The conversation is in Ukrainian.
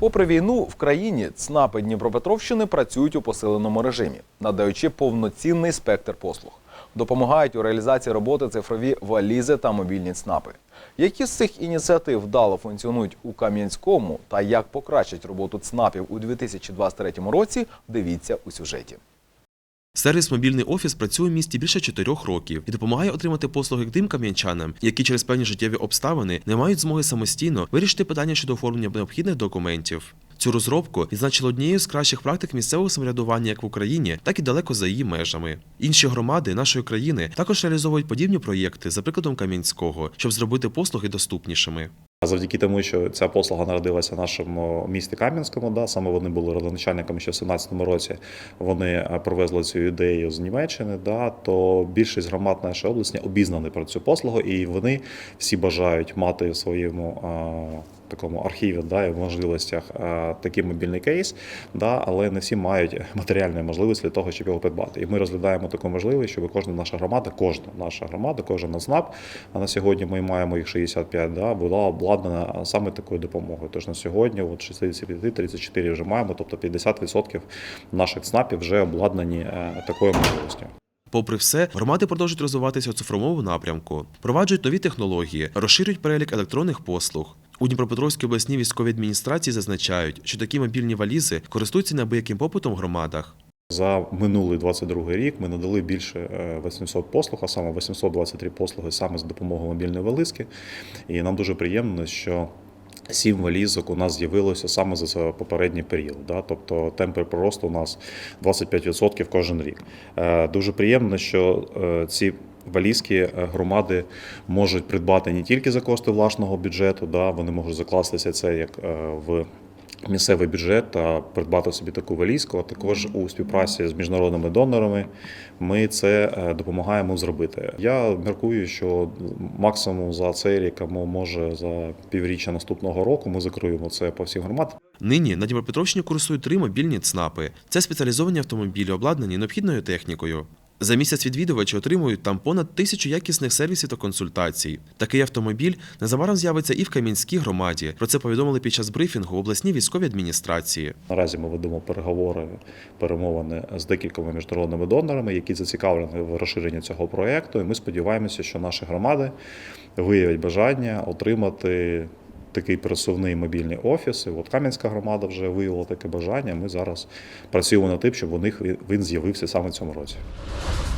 Попри війну в країні ЦНАПи Дніпропетровщини працюють у посиленому режимі, надаючи повноцінний спектр послуг. Допомагають у реалізації роботи цифрові валізи та мобільні ЦНАПи. Які з цих ініціатив вдало функціонують у Кам'янському та як покращать роботу ЦНАПів у 2023 році, дивіться у сюжеті. Сервіс Мобільний офіс працює в місті більше чотирьох років і допомагає отримати послуги тим кам'янчанам, які через певні життєві обставини не мають змоги самостійно вирішити питання щодо оформлення необхідних документів. Цю розробку відзначили однією з кращих практик місцевого самоврядування як в Україні, так і далеко за її межами. Інші громади нашої країни також реалізовують подібні проєкти за прикладом Кам'янського, щоб зробити послуги доступнішими. Завдяки тому, що ця послуга народилася в нашому місті Кам'янському, да, саме вони були родоначальниками ще в 17-му році. Вони провезли привезли цю ідею з Німеччини. Да, то більшість громад нашої області обізнані про цю послугу, і вони всі бажають мати в своєму а, такому архіві да, і в можливостях а, такий мобільний кейс, да, але не всі мають матеріальної можливості для того, щоб його придбати. І ми розглядаємо таку можливість, щоб кожна наша громада, кожна наша громада, кожен ЦНАП, а на сьогодні ми маємо їх 65, да, була обладнана саме такою допомогою. Тож на сьогодні от 65, 34 вже маємо, тобто 50% наших ЦНАПів вже обладнані е, такою можливістю. Попри все, громади продовжують розвиватися у цифровому напрямку, впроваджують нові технології, розширюють перелік електронних послуг. У Дніпропетровській обласній військовій адміністрації зазначають, що такі мобільні валізи користуються неабияким попитом в громадах. За минулий 22 рік ми надали більше е, 800 послуг, а саме 823 послуги саме з допомогою мобільної валізки. І нам дуже приємно, що Сім валізок у нас з'явилося саме за попередній період. Да? Тобто темпи проросту у нас 25% кожен рік. Е, Дуже приємно, що е, ці валізки е, громади можуть придбати не тільки за кошти власного бюджету, да? вони можуть закластися це як е, в місцевий бюджет та придбати собі таку валізку, а також у співпраці з міжнародними донорами ми це е, допомагаємо зробити. Я міркую, що максимум за цей рік, або може за півріччя наступного року, ми закриємо це по всім громадам. Нині на Дніпропетровщині курсують три мобільні ЦНАПи. Це спеціалізовані автомобілі, обладнані необхідною технікою. За місяць відвідувачі отримують там понад тисячу якісних сервісів та консультацій. Такий автомобіль незабаром з'явиться і в Кам'янській громаді. Про це повідомили під час брифінгу обласній військовій адміністрації. Наразі ми ведемо переговори, перемовини з декількома міжнародними донорами, які зацікавлені в розширенні цього проєкту. І ми сподіваємося, що наші громади виявять бажання отримати. Такий пересувний мобільний офіс. І От Кам'янська громада вже виявила таке бажання. Ми зараз працюємо над тим, щоб у них він з'явився саме в цьому році.